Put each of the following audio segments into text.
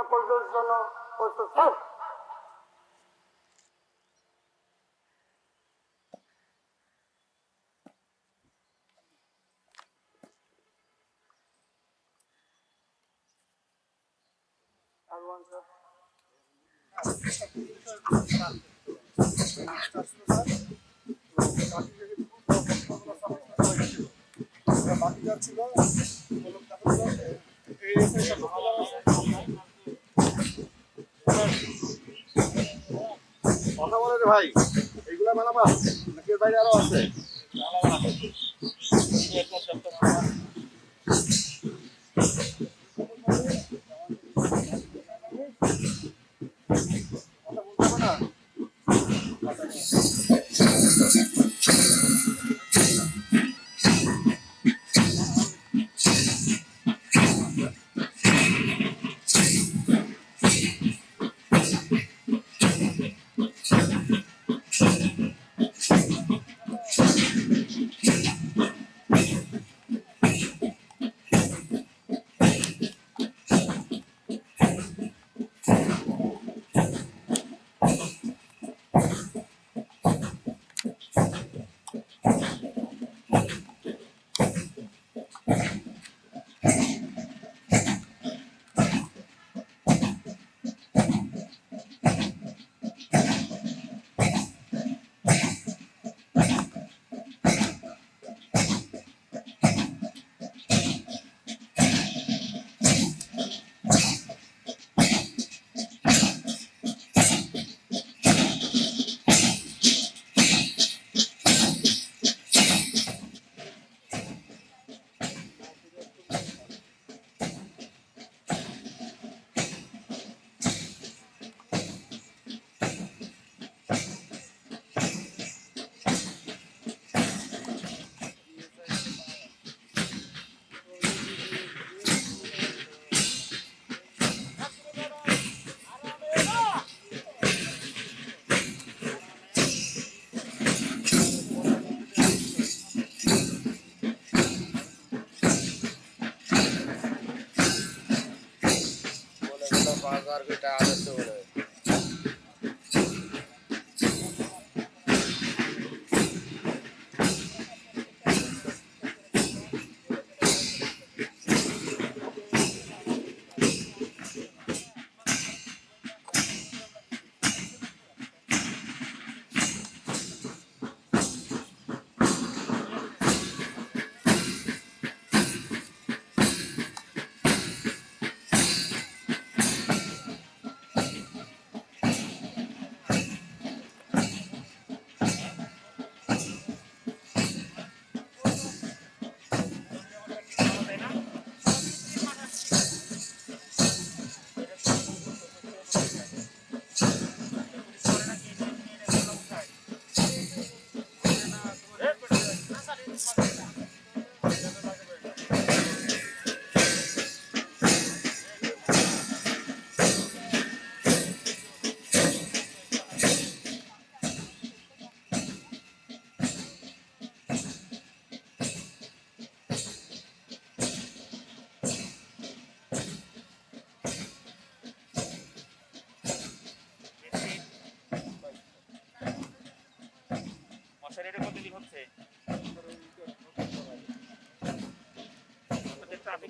প্রয়োজনে পরিদর্শনের জন্য প্রস্তুত স্যার আগুন স্যার কথা বলে রে ভাই এইগুলা বানাবা নাকি এর বাইরে আরও আছে? মশারিটা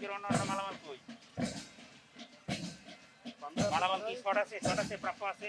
ট্রাফিকের অন্য অন্য মালামাল কই? মালামাল কি শর্ট আছে? শর্ট আছে প্রাপ্য আছে?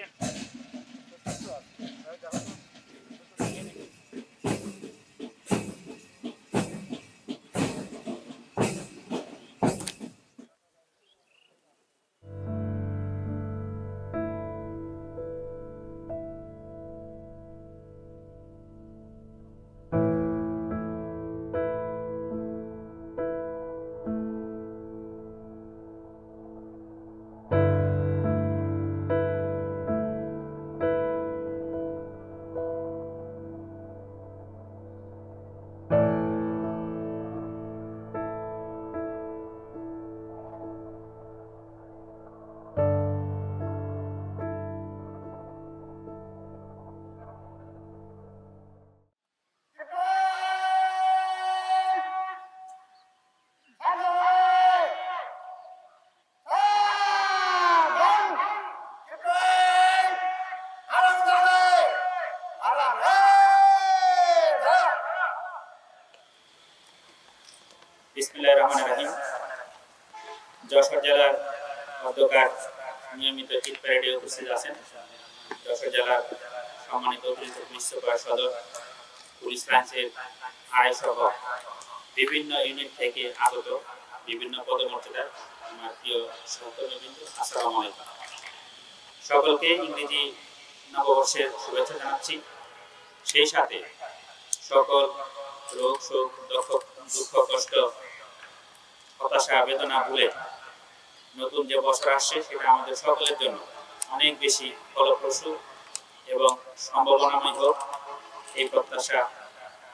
রহমান রাহিম। যশোর জেলার অধ্যকার নিয়মিত প্যারেডে উপস্থিত আছেন যশোর জেলার সম্মানিত সদর, পুলিশ সহ বিভিন্ন ইউনিট থেকে আগত বিভিন্ন পদমর্যাদার আমার প্রিয় সহকর্মীবৃন্দ, আসসালামু আলাইকুম। সকলকে ইংরেজি নববর্ষের শুভেচ্ছা জানাচ্ছি। সেই সাথে সকল রোগ শোক দুঃখ কষ্ট, হতাশা, বেদনা ভুলে নতুন যে বছর আসছে, সেটা আমাদের সকলের জন্য অনেক বেশি ফলপ্রসূ এবং সম্ভাবনাময় হোক এই প্রত্যাশা,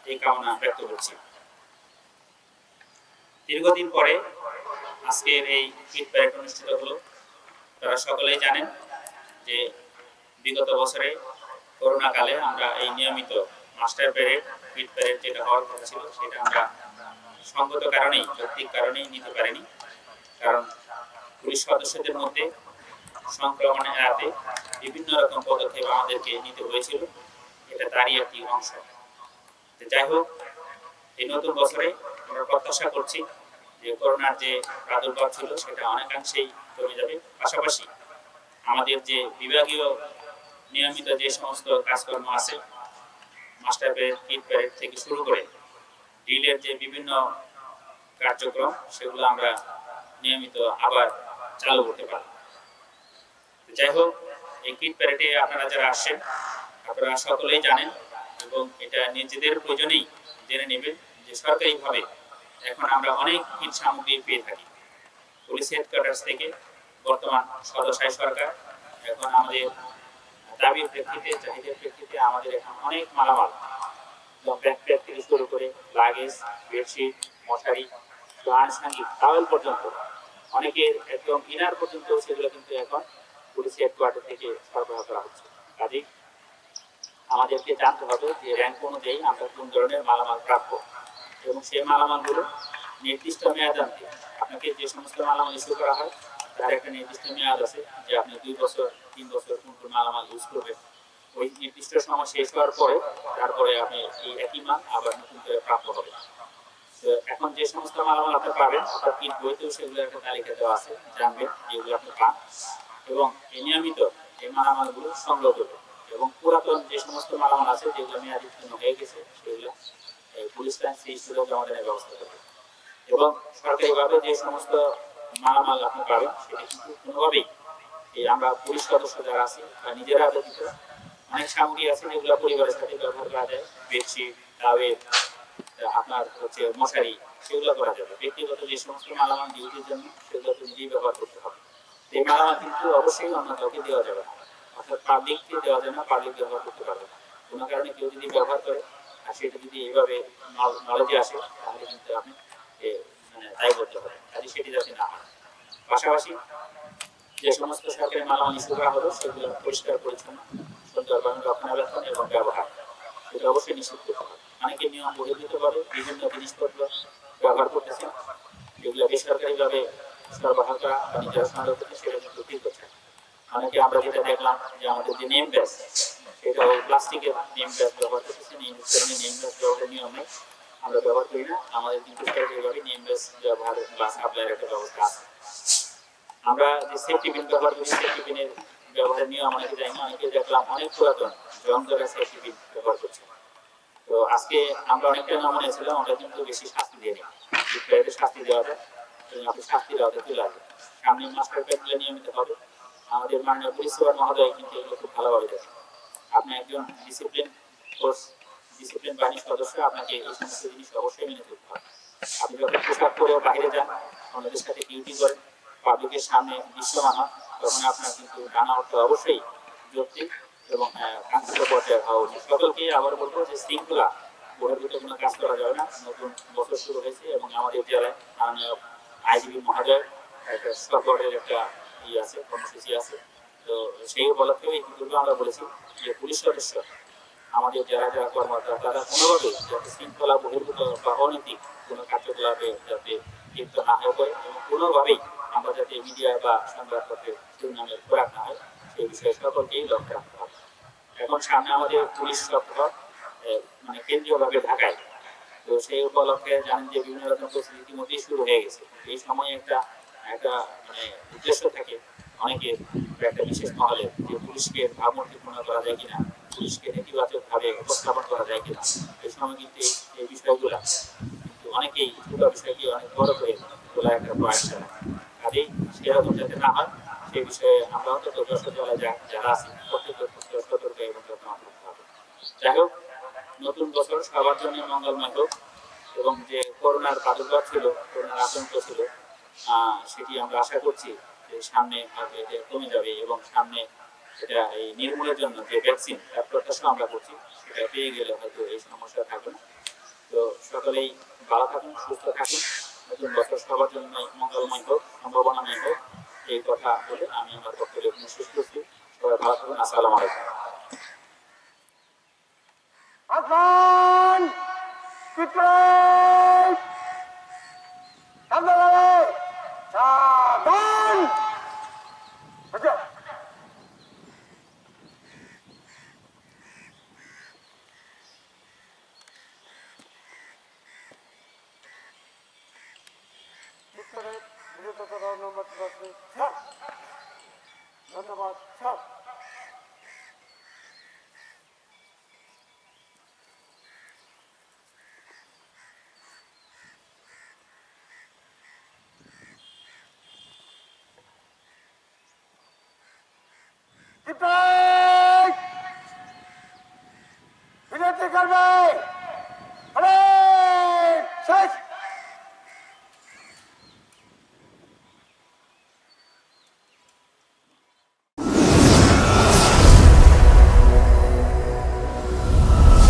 এই কামনা ব্যক্ত করছি। দীর্ঘদিন পরে আজকের এই প্যারেড অনুষ্ঠিত হলো তারা সকলেই জানেন যে বিগত বছরে করোনা কালে আমরা এই নিয়মিত মাস্টার প্যারেড কিট যেটা হওয়ার কথা ছিল, সেটা আমরা সঙ্গত কারণেই, যৌক্তিক কারণেই নিতে পারিনি। কারণ পুলিশ সদস্যদের মধ্যে সংক্রমণ এড়াতে বিভিন্ন রকম পদক্ষেপ আমাদেরকে নিতে হয়েছিল। এটা তারই একটি অংশ। যাই হোক, এই নতুন বছরে আমরা প্রত্যাশা করছি যে করোনার যে প্রাদুর্ভাব ছিল, সেটা অনেকাংশেই কমে যাবে। পাশাপাশি আমাদের যে বিভাগীয় নিয়মিত যে সমস্ত কাজকর্ম আছে মাস্টার প্যারেড কিট প্যারেড থেকে শুরু করে ডিলের যে বিভিন্ন কার্যক্রম, সেগুলো আমরা নিয়মিত আবার চালু করতে পারি। যাই হোক, এই কিট প্যারেডে আপনারা যারা আসছেন, আপনারা সকলেই জানেন এবং এটা নিজেদের প্রয়োজনেই জেনে নেবেন যে সরকারিভাবে এখন আমরা অনেক কিট সামগ্রী পেয়ে থাকি। পুলিশ হেডকোয়ার্টার্স থেকে বর্তমান সদস্যায় সরকার, এখন আমাদের দাবির প্রেক্ষিতে, চাহিদার প্রেক্ষিতে আমাদের এখন অনেক মালামাল। ব্যাকপ্যাক থেকে শুরু করে লাগেজ বেডশিট মশারি আনুষঙ্গিক টাওয়েল পর্যন্ত। অনেকের একদম ইনার পর্যন্ত সেগুলো কিন্তু এখন পুলিশ হেডকোয়ার্টার থেকে সরবরাহ করা হচ্ছে। কাজেই আমাদেরকে জানতে হবে যে র্যাঙ্ক অনুযায়ী আমরা কোন ধরনের মালামাল প্রাপ্য। এবং সেই মালামালগুলো নির্দিষ্ট মেয়াদান্তে আপনাকে যে সমস্ত মালামাল ইস্যু করা হয়, তার একটা নির্দিষ্ট মেয়াদ আছে যে আপনি দুই বছর তিন বছর কোন মালামাল ইউজ করবেন ওই নির্দিষ্ট সময় শেষ হওয়ার পরে তারপরে আপনি এই একই মাল আবার নতুন করে প্রাপ্য হবে এখন যে সমস্ত মালামাল আপনি পাবেন আপনার কিট বইতেও সেগুলো একটা তালিকা দেওয়া আছে জানবেন যেগুলো আপনি পান এবং নিয়মিত এই মালামালগুলো সংগ্রহ করবেন এবং পুরাতন যে সমস্ত মালামাল আছে যেগুলো মেয়াদ উত্তীর্ণ হয়ে গেছে সেগুলো পুলিশ লাইন সিস্টেমে জমা দেওয়ার ব্যবস্থা করবে এবং সরকারিভাবে যে সমস্ত মালামাল আপনি পাবেন, সেটা কিন্তু কোনোভাবেই আমরা পুলিশ সদস্য যারা আছি বা নিজেরা ব্যতীত অনেক সামগ্রী আছে যেগুলো পরিবারের সাথে ব্যবহার করা যায়। বেডশিট টাওয়েল আপনার হচ্ছে মশারি, সেগুলো করা যাবে। ব্যক্তিগত যে সমস্ত মালামাল ডিউটির জন্য, সেগুলো তো নিজেই ব্যবহার করতে হবে। এই মালামাল কিন্তু অবশ্যই অন্য কাউকে দেওয়া যাবে না। অর্থাৎ পাবলিককে দেওয়া যাবে না পাবলিক ব্যবহার করতে পারবে না। কোনো কারণে কেউ যদি ব্যবহার করে, আর সেটা যদি এইভাবে নলেজে আসে, তাহলে কিন্তু আপনি মানে দায়ী করতে হবে কাজে সেটি যাতে না হয়। পাশাপাশি যে সমস্ত সরকারি মালামাল ইস্যু হলো সেগুলো পরিষ্কার, পরিচ্ছন্ন সুন্দরভাবে রক্ষণাবেক্ষণ এবং ব্যবহার। সেটা অবশ্যই নিশ্চিত করতে হবে। অনেকে নিয়ম বহির্ভূতভাবে বিভিন্ন জিনিসপত্র ব্যবহার করতেছেন যেগুলো বেসরকারিভাবে সরবরাহ করা বা সংগ্রহ করতে সেটা কিন্তু ঠিক হচ্ছে অনেকে আমরা যেটা দেখলাম যে আমাদের যে নেম সেটা ওই প্লাস্টিকের নেম ব্যাস ব্যবহার করতেছেন এই ধরনের নেম ব্যাস ব্যবহারের নিয়ম নেই। আমরা ব্যবহার করি না। আমাদের কিন্তু সরকারিভাবে নেম ব্যাস ব্যবহার বা সাপ্লাইয়ের একটা ব্যবস্থা আছে। আমরা যে সেফটি পিন ব্যবহার করি সেফটি পিনের ব্যবহারের নিয়ম অনেকে জানি না, অনেকে দেখলাম অনেক পুরাতন ধরা সেফটি পিন ব্যবহার করছে। তো আজকে আমরা অনেকটা নমুনা ছিলাম আমরা কিন্তু বেশি শাস্তি দিয়ে নিই শাস্তি দেওয়া এবং আপনি শাস্তি দেওয়াতে চলে আসবে সামনে মাস্টার প্যাডগুলো নিয়মিত হবে। আমাদের মাননীয় পুলিশ সুপার মহোদয় কিন্তু এগুলো খুব ভালোভাবে দেখেন। আপনি একজন ডিসিপ্লিন ফোর্স ডিসিপ্লিন বাহিনীর সদস্য, আপনাকে এই সমস্ত জিনিস অবশ্যই মেনে চলতে হবে। আপনি যখন পোশাক পরে বাইরে যান অন্যদের সাথে ডিউটি করেন। পাবলিকের সামনে দৃশ্যমান হন তখন আপনার কিন্তু ডানা অর্থ অবশ্যই যৌক্তিক এবং কাঙ্ক্ষিত পর্যায়ে হওয়া উচিত সকলকে আবার বলব যে শৃঙ্খলা বহির্ভূত কোনো কাজ করা যাবে না। নতুন বছর শুরু হয়েছে এবং আমাদের জেলায় মাননীয় আইজিবি মহোদয় একটা সকলের একটা ই আছে, কর্মসূচি আছে। তো সেই উপলক্ষে ইতিপূর্বে আমরা বলেছি যে পুলিশ সদস্য, আমাদের যারা যারা কর্মকর্তা, তারা কোনোভাবে যাতে শৃঙ্খলা বহির্ভূত বা অনৈতিক কোনো কার্যকলাপে যাতে লিপ্ত না হয়ে পড়ে এবং কোনোভাবেই আমরা যাতে মিডিয়া বা সংবাদপত্রে শিরোনামের খোরাক না হয় সেই বিষয়ে সকলকেই লক্ষ্য রাখতে হবে। এখন সামনে আমাদের পুলিশ আহ, মানে কেন্দ্রীয়ভাবে ঢাকায়। তো সেই উপলক্ষে জানেন যে বিভিন্ন রকম প্রস্তুতি ইতিমধ্যেই শুরু হয়ে গেছে। এই সময়ে একটা একটা মানে উদ্দেশ্য থাকে অনেকের বা একটা বিশেষ মহলে যে পুলিশকে ভাবমূর্তিপূর্ণ করা যায় কিনা পুলিশকে নেতিবাচক ভাবে উপস্থাপন করা যায় কিনা এই সময় কিন্তু এই- বিষয়গুলা অনেকেই ছোট বিষয়কে অনেক বড় করে তোলা একটা প্রয়াস করে কাজেই সেরকম যাতে না হয় সেই বিষয়ে আমরা অন্তত জেলায় যারা আছি প্রত্যেকের সতর্ক এবং হবে যাই হোক, নতুন বছর সবার জন্য মঙ্গলময় হোক এবং যে করোনার প্রাদুর্ভাব ছিল, করোনার আতঙ্ক ছিল সেটি আমরা আশা করছি যে সামনে কমে যাবে এবং সামনে এটা এই নির্মূলের জন্য যে ভ্যাকসিন তার প্রত্যাশা আমরা করছি, সেটা পেয়ে গেলে হয়তো এই সমস্যা থাকবে না। তো সকলেই ভালো থাকুন, সুস্থ থাকুন। নতুন বছর সবার জন্য মঙ্গলময় হোক, সম্ভাবনাময় হোক, এই কথা বলে আমি আমার সবাই ভালো থাকুন, আসসালাম আলাইকুম। धन्यवाद नंबर दस धन्यवाद सर Goodbye!